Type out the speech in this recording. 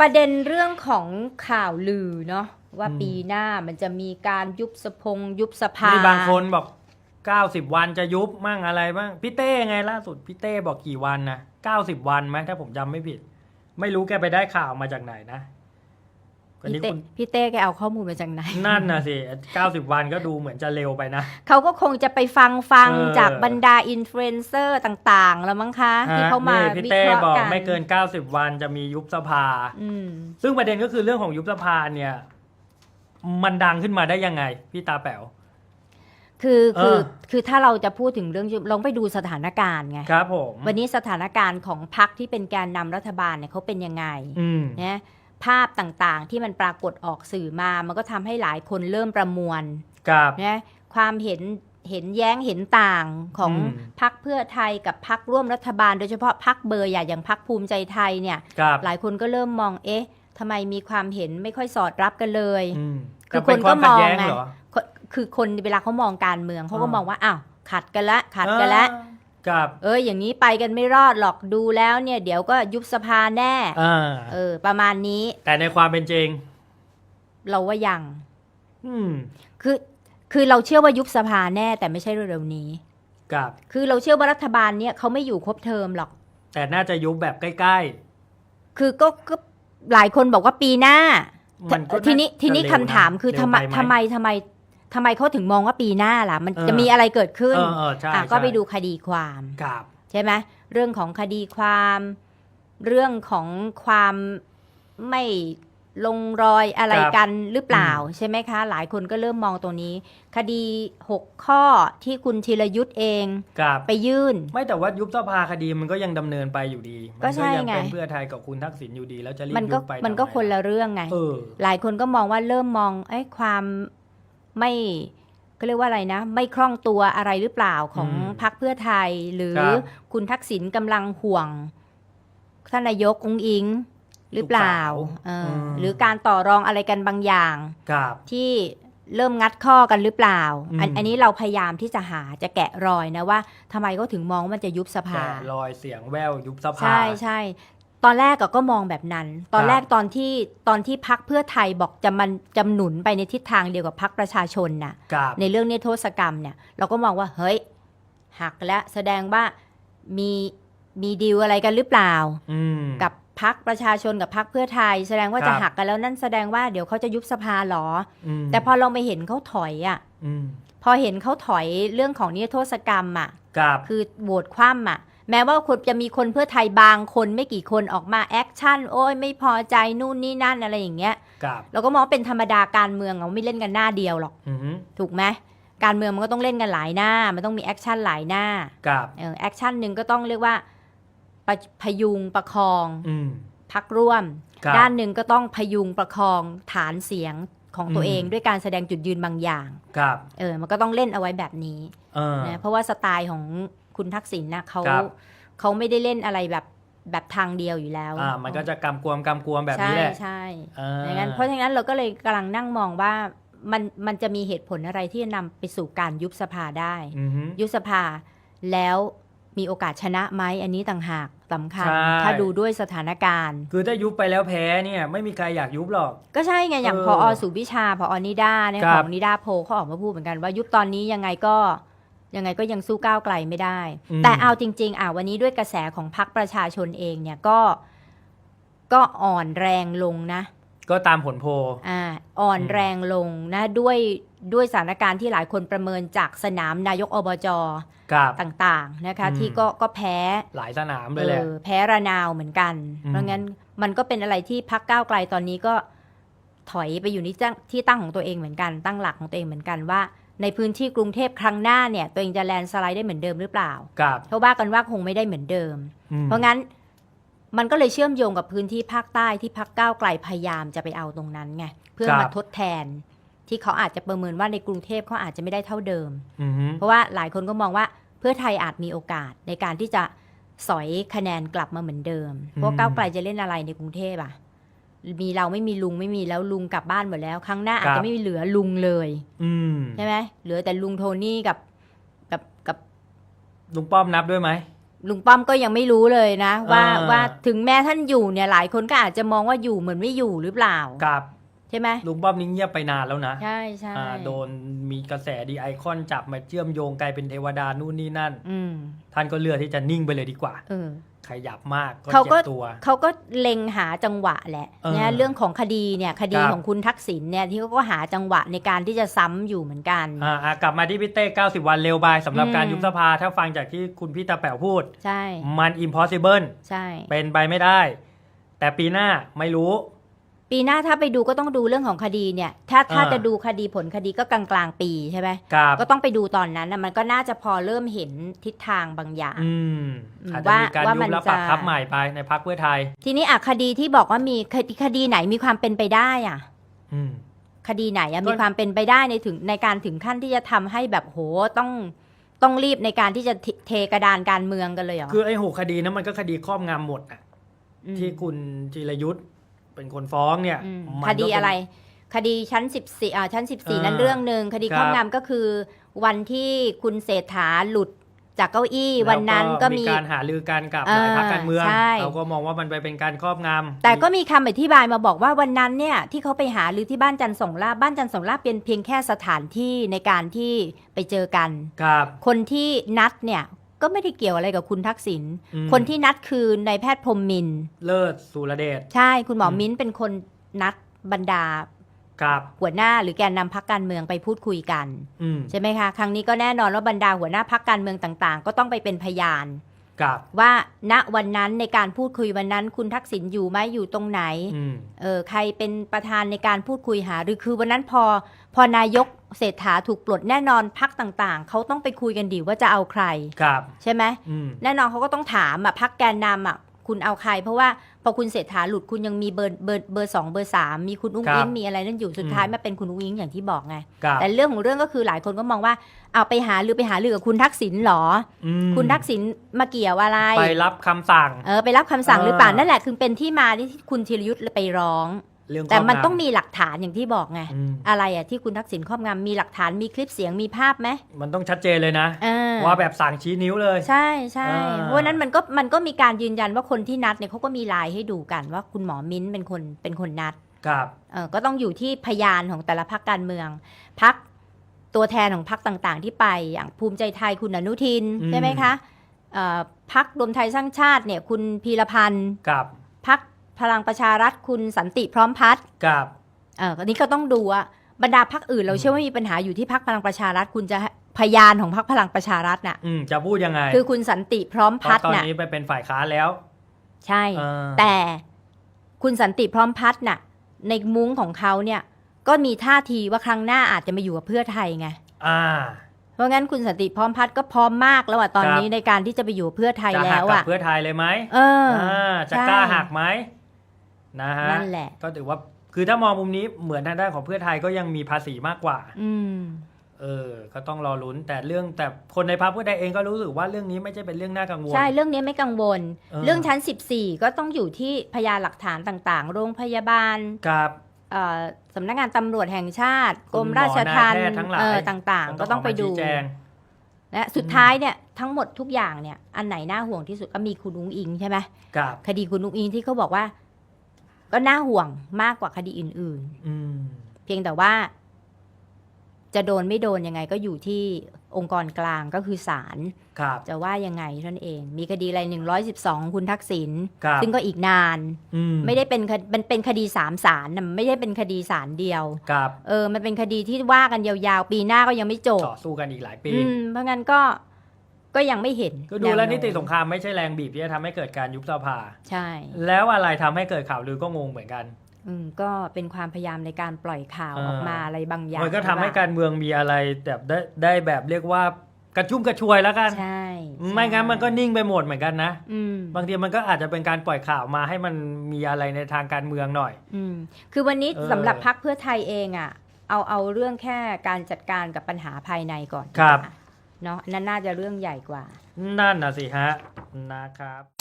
ประเด็นเรื่องของข่าวลือเนาะว่าอืมปีหน้ามันจะมีการยุบสภงยุบสภามีบางคนบอก90วันจะยุบมั่งอะไรบ้างพี่เต้ไงล่าสุดพี่เต้บอกกี่วันนะ90วันไหมถ้าผมจำไม่ผิด ไม่รู้แกไปได้ข่าวมาจากไหนนะ อันพี่นี้เต้คุณพี่เต้แกเอาข้อมูลมาจากไหน นั่นนะสิ 90 วันก็ดูเหมือนจะเร็วไปนะ เขาก็คงจะไปฟังฟังเออ จากบรรดาอินฟลูเอนเซอร์ต่างๆ แล้วมั้งคะ ที่เขามาฮะนี่พี่วิเต้เคราะห์บอกกันไม่เกิน 90 วันจะมียุบสภา อืม ซึ่งประเด็นก็คือเรื่องของยุบสภาเนี่ย มันดังขึ้นมาได้ยังไง พี่ตาแป๋ว คือคือเออ คือถ้าเราจะพูดถึงเรื่องยุบลองไปดูสถานการณ์ไง ครับผมวันนี้สถานการณ์ของพรรคที่เป็นแกนนำรัฐบาลเนี่ยเขาเป็นยังไงอืม นะ ภาพต่างๆ ที่มันปรากฏออกสื่อมา มันก็ทำให้หลายคนเริ่มประมวลกับนะความเห็นเห็นแย้งเห็นต่างของอืมพรรคเพื่อไทยกับพรรคร่วมรัฐบาล โดยเฉพาะพรรคเบอร์ใหญ่อย่างพรรคภูมิใจไทยเนี่ยกับหลายคนก็เริ่มมองเอ๊ะทำไมมีความเห็นไม่ค่อยสอดรับกันเลยอืมคือแต่เป็นคนก็วามขัดแย้มองไงเหรอคนคือคนเวลาเขามองการเมืองเขาก็อ่ามมองว่าอ้าวขัดกันละขัดกันละ อ่ากับเอออย่างนี้ไปกันไม่รอดหรอกดูแล้วเนี่ยเดี๋ยวก็ยุบสภาแน่อ่าเออ ประมาณนี้ แต่ในความเป็นจริง เราว่ายัง อืมคือคือเราเชื่อว่ายุบสภาแน่แต่ไม่ใช่เร็วๆนี้กับคือเราเชื่อว่ารัฐบาลเนี่ยเขาไม่อยู่ครบเทอมหรอก แต่น่าจะยุบแบบใกล้ คือก็ก็หลายคนบอกว่าปีหน้า ๆ มันก็ทีนี้าทีนี้จะคำเร็วะถามคือเร็วทำไมปห ทำไมทำไม ทำไมเขาถึงมองว่าปีหน้าล่ะ มันเออจะมีอะไรเกิดขึ้นเออเออใช่อะก็ไปใช่ดูคดีความกับ ใช่ไหมเรื่องของคดีความ เรื่องของความไม่ลงรอยอะไรกันหรือเปล่า ใช่ไหมคะ หลายคนก็เริ่มมองตรงนี้ คดี 6 ข้อที่คุณธีรยุทธ์เองกับ ไปยื่น ไม่แต่ว่ายุบสภาคดีมันก็ยังดำเนินไปอยู่ดีก็ใช่ยัไง เป็นเพื่อไทยกับคุณทักษิณอยู่ดีแล้วจะรีบมันยุก็บไปมันก็ทำไคนละเรื่องไง เออ หลายคนก็มองว่าเริ่มมองไอ้ความ ไม่ก็เรียกว่าอะไรนะ ไม่คล่องตัวอะไรหรือเปล่าของอืมพรรคเพื่อไทย หรือครับคุณทักษิณกำลังห่วงท่านนายกองอิงหรือเปล่าลูกสาวเอออมหรือการต่อรองอะไรกันบางอย่างกับที่เริ่มงัดข้อกันหรือเปล่าอันอืมอันนี้เราพยายามที่จะหาจะแกะรอยนะว่าทำไมเขาถึงมองว่ามันจะยุบสภาแกะรอยเสียงแววยุบสภา ใช่ใช่ ตอนแรกก็ก็มองแบบนั้น ตอนครับแรกตอนที่ตอนที่พักเพื่อไทยบอกจะมันจำหนุนไปในทิศทางเดียวกับพักประชาชนน่ะกับในเรื่องนิรโทษกรรมเนี่ย เราก็มองว่าเฮ้ยหักแล้วแสดงว่ามีมีดีลอะไรกันหรือเปล่าอืมกับพักประชาชนกับพักเพื่อไทย แสดงว่าครับจะหักกันแล้วนั่นแสดงว่าเดี๋ยวเขาจะยุบสภาเหรอมแต่พอเราไปเห็นเขาถอยอะอืมพอเห็นเขาถอยเรื่องของนิรโทษกรรมอะกับคือโหวตคว่ำอะ แม้ว่าคนจะมีคนเพื่อไทยบางคนไม่กี่คนออกมาแอคชั่นโอ้ยไม่พอใจนู่นนี่นั่นอะไรอย่างเงี้ยกับเราก็มองว่าเป็นธรรมดาการเมืองเราไม่เล่นกันหน้าเดียวหรอกอืมถูกไหมการเมืองมันก็ต้องเล่นกันหลายหน้า มันต้องมีแอคชั่นหลายหน้ากับเออแอคชั่นหนึ่งก็ต้องเรียกว่าประพยุงประคองอืม พักร่วมกับด้านหนึ่งก็ต้องพยุงประคองฐานเสียงของตัวอืม เองด้วยการแสดงจุดยืนบางอย่างกับเออมันก็ต้องเล่นเอาไว้แบบนี้ เออนะเพราะว่าสไตล์ของ คุณทักษิณนะเขาครับ เขาไม่ได้เล่นอะไรแบบแบบทางเดียวอยู่แล้วอ่ามันก็จะกำกวมกำกวมแบบใช่นี้แหละใช่อ่าอย่างนั้นเพราะฉะนั้นเราก็เลยกำลังนั่งมองว่ามันมันจะมีเหตุผลอะไรที่จะนำไปสู่การยุบสภาได้ อือฮึ ยุบสภาแล้วมีโอกาสชนะไหมอันนี้ต่างหากสำคัญ ใช่ ถ้าดูด้วยสถานการณ์ คือถ้ายุบไปแล้วแพ้เนี่ยไม่มีใครอยากยุบหรอก ก็ใช่ไงอย่างเออพออสุวิชาพออนิดาเนี่ยครับของนิดาโพลเขาออกมาพูดเหมือนกันว่ายุบตอนนี้ยังไงก็ ยังไงก็ยังสู้ก้าวไกลไม่ได้มแต่เอาจริง ๆ อะวันนี้ด้วยกระแสของพรรคประชาชนเองเนี่ยก็ก็อ่อนแรงลงนะ ก็ตามผลโพลอ่าอ่อนอืมแรงลงนะด้วยด้วยสถานการณ์ที่หลายคนประเมินจากสนามนายกอบจกับต่างๆนะคะอืมที่ก็ก็แพ้หลายสนามเลยแหละเออแพ้ระนาวเหมือนกันอืมเพราะงั้นมันก็เป็นอะไรที่พักก้าวไกลตอนนี้ก็ถอยไปอยู่ในที่ตั้งที่ตั้งของตัวเองเหมือนกัน ตั้งหลักของตัวเองเหมือนกันว่า ในพื้นที่กรุงเทพครั้งหน้าเนี่ย ตัวเองจะแลนด์สไลด์ได้เหมือนเดิมหรือเปล่ากับเพราะว่ากันว่าคงไม่ได้เหมือนเดิมอืมเพราะงั้นมันก็เลยเชื่อมโยงกับพื้นที่ภาคใต้ที่พักก้าวไกลพยายามจะไปเอาตรงนั้นไงเพื่อมาทดแทน ที่เขาอาจจะประเมินว่าในกรุงเทพเขาอาจจะไม่ได้เท่าเดิมอือฮึเพราะว่าหลายคนก็มองว่าเพื่อไทยอาจมีโอกาสในการที่จะสอยคะแนนกลับมาเหมือนเดิมเพราะก้าวไกลจะเล่นอะไรในกรุงเทพอะ มีเราไม่มีลุงไม่มีแล้วลุงกลับบ้านหมดแล้ว ครั้งหน้าอาจจะไม่มีเหลือลุงเลยอืมใช่ไหมเหลือแต่ลุงโทนี่กับกับกับ ลุงป้อมนับด้วยไหมลุงป้อมก็ยังไม่รู้เลยนะ ว่าอ่าว่าถึงแม้ท่านอยู่เนี่ยหลายคนก็อาจจะมองว่าอยู่เหมือนไม่อยู่หรือเปล่ากับ ใช่ไหมลุงป้อมนี่เงียบไปนานแล้วนะใช่ใช่อ่าโดนมีกระแสดีไอคอนจับมาเชื่อมโยงกลายเป็นเทวดานู่นนี่นั่น อืมท่านก็เลือกที่จะนิ่งไปเลยดีกว่า เออ ขยับมากก็เขาเจ็ก็ บตัว เขาก็เล็งหาจังหวะแหละเออนะเรื่องของคดีเนี่ยคดีครับ ของคุณทักษิณเนี่ยที่เขาก็หาจังหวะในการที่จะซ้ำอยู่เหมือนกัน อ่าอ่ากลับมาที่พี่เต้ 90 วันเร็วไปสำหรับอืม การยุบสภา ถ้าฟังจากที่คุณพี่ตาแป๋วพูด ใช่มัน impossible ใช่ เป็นไปไม่ได้ แต่ปีหน้าไม่รู้ ปีหน้าถ้าไปดูก็ต้องดูเรื่องของคดีเนี่ย ถ้าถ้าอ่าจะดูคดีผลคดีก็กลางกลางๆปีใช่ไหมกับก็ต้องไปดูตอนนั้นนะมันก็น่าจะพอเริ่มเห็นทิศทางบางอย่างอืมอืมอาจจะมีการว่ายุมับนแล้วปรับจะทับใหม่ไปในพักเพื่อไทย ทีนี้อะคดีที่บอกว่ามีคดีคดีไหนมีความเป็นไปได้อะอืมคดีไหนอะก็มีความเป็นไปได้ในถึงในการถึงขั้นที่จะทำให้แบบโหต้องต้องรีบในการที่จะเทเทกระดานการเมืองกันเลยเหรอคือไอ้หกคดีนั้นมันก็คดีครอบงำหมดอะมที่คุณจิรยุทธ์ เป็นคนฟ้องเนี่ยอืมมันคก็ดีเป็นอะไร คดีชั้นสิบสี่อ่าชั้นสิบสี่อ่านั้นเรื่องหนึ่งคดีครับครอบงำก็คือ วันที่คุณเศรษฐาหลุดจากเก้าอี้แล้ววันนั้นก็มี การหารือกันกับอ่าหลายพรรคการเมืองใช่ เราก็มองว่ามันไปเป็นการครอบงำแต่ก็มีคำอธิบายมาบอกว่าวันนั้นเนี่ยที่เขาไปหาหรือที่บ้านจันทร์ส่งลาบบ้านจันทร์ส่งลาบเป็นเพียงแค่สถานที่ในการที่ไปเจอกัน ครับ คนที่นัดเนี่ย ก็ไม่ได้เกี่ยวอะไรกับคุณทักษิณอืมคนที่นัดคือนายแพทย์พรหมมินทร์เลิศสุรเดชใช่คุณหมออมมิ้นท์เป็นคนนัดบรรดา ครับ หัวหน้าหรือแกนนำพักการเมืองไปพูดคุยกัน อืมใช่ไหมคะ ครั้งนี้ก็แน่นอนว่าบรรดาหัวหน้าพักการเมืองต่างๆ ก็ต้องไปเป็นพยานกับ ว่าณวันนั้นในการพูดคุยวันนั้น คุณทักษิณอยู่ไหมอยู่ตรงไหนอืม เออใครเป็นประธานในการพูดคุยหา หรือคือวันนั้นพอพอนายก เศรษฐาถูกปลดแน่นอนพักต่างๆ เขาต้องไปคุยกันดีว่าจะเอาใครกับ ใช่ไหมอืม แน่นอนเขาก็ต้องถามอะพักแกนนำอะคุณเอาใคร เพราะว่าพอคุณเศรษฐาหลุดคุณยังมีเบอร์เบอร์เบอร์สองเบอร์สามมีคุณอุ้งครับอิงมีอะไรนั่นอยู่สุดท้ายอืม มาเป็นคุณอุ้งอิงอย่างที่บอกไงกับแต่เรื่องของเรื่องก็คือหลายคนก็มองว่าเอาไปหาหรือไปหาหรือกับคุณทักษิณเหรอ อือมคุณทักษิณมาเกี่ยวอะไร ไปรับคำสั่ง เออไปรับคำสั่งเออหรือเปล่านั่นแหละคือเป็นที่มาที่คุณธีรยุทธ์ไปร้อง เรื่องแต่มันครบต้องมีหลักฐานอย่างที่บอกไงอืมอะไรอะที่คุณทักษิณครอบงำมีหลักฐานมีคลิปเสียงมีภาพไหม มันต้องชัดเจนเลยนะเออว่าแบบสั่งชี้นิ้วเลย ใช่ใช่อ่าเพราะฉะนั้นมันก็มันก็มีการยืนยันว่าคนที่นัดเนี่ยเขาก็มีไลน์ให้ดูกันว่าคุณหมอมิ้นท์เป็นคนเป็นคนนัดกับเออก็ต้องอยู่ที่พยานของแต่ละพรรคการเมืองพักตัวแทนของพรรคต่างๆ ที่ไปอย่างภูมิใจไทยคุณอนุทินอืมใช่ไหมคะเอ่อพักรวมไทยสร้างชาติเนี่ยคุณพีรพันธ์กับพัก พลังประชารัฐคุณสันติพร้อมพัฒน์กับเอออันนี้ก็ต้องดูว่าบรรดาพักอื่น เราเชื่อว่ามีปัญหาอยู่ที่พักพลังประชารัฐคุณจะพยานของพักพลังประชารัฐน่ะอืมจะพูดยังไง คือคุณสันติพร้อมเพพัฒราะตอนน์น่ะนี้ไปเป็นฝ่ายค้านแล้ว ใช่เออแต่คุณสันติพร้อมพัฒน์น่ะ ในมุ้งของเขาเนี่ย ก็มีท่าทีว่าครั้งหน้าอาจจะมาอยู่กับเพื่อไทยไงอ่าเพราะงั้นคุณสันติพร้อมพัฒน์ก็พร้อมมากแล้วอะตอนครับนี้ในการที่จะไปอยู่กับเพื่อไทยจะแล้หักวกับอะเพื่อไทยเลยไหมเอออ่าจะใช่กล้าหักไหม นะฮะนั่นแหละ ก็ถือว่าคือถ้ามองมุมนี้เหมือนทางด้านของเพื่อไทยก็ยังมีภาษีมากกว่า อืม เออ ก็ต้องรอลุ้นแต่เรื่องแต่คนในพรรคเพื่อไทยเองก็รู้สึกว่าเรื่องนี้ไม่ใช่เป็นเรื่องน่ากังวล ใช่เรื่องนี้ไม่กังวล เออ เรื่องชั้น 14 ก็ต้องอยู่ที่พยานหลักฐานต่างๆ โรงพยาบาลกับ เอ่อสำนักงานตำรวจแห่งชาติคุกรณมหมอราชทัณฑ์นายแพทย์ทั้งหลาย เออต่างๆ ก็ต้องไปดู กมาชี้แจง และสุดท้ายเนี่ยทั้งหมดทุกอย่างเนี่ยอันไหนน่าห่วงที่สุดก็มีคุณอุ้งอิงใช่ไหมกับ คดีคุณอุ้งอิงที่เขาบอกว่า ก็น่าห่วงมากกว่าคดีอื่นอืมๆเพียงแต่ว่า จะโดนไม่โดนยังไงก็อยู่ที่องค์กรกลางก็คือศาลครับจะว่ายังไงเท่านั้นเอง มีคดีอะไรหนึ่งร้อยสิบสองคุณทักษิณครับซึ่งก็อีกนานอืมไม่ได้เป็นคดีมันเป็นคดีสามศาลน่ะมันไม่ได้เป็นคดีศาลเดียวกับเออ มันเป็นคดีที่ว่ากันยาวๆ ปีหน้าก็ยังไม่จบต่อสู้กันอีกหลายปีอืมเพราะงั้นก็ ก็ยังไม่เห็นก็ดูแล้วโนิติสงครามไม่ใช่แรงบีบที่จะทำให้เกิดการยุบสภา ใช่แล้วอะไรทำให้เกิดข่าวลือก็งงเหมือนกัน อืมก็เป็นความพยายามในการปล่อยข่าวอ่าออกมาอะไรบางอย่างมันก็ทำให้ว่าการเมืองมีอะไรแบบได้ได้แบบเรียกว่ากระชุ่มกระชวยแล้วกัน ใช่ไม่งั้นใช่มันก็นิ่งไปหมดเหมือนกันนะอืม บางทีมันก็อาจจะเป็นการปล่อยข่าวมาให้มันมีอะไรในทางการเมืองหน่อย อืมคือวันนี้เออสำหรับพักเพื่อไทยเองอะ เอาเอาเรื่องแค่การจัดการกับปัญหาภายในก่อนครับ เนาะนนั่นน่าจะเรื่องใหญ่กว่า นั่นน่ะสิฮะนะครับ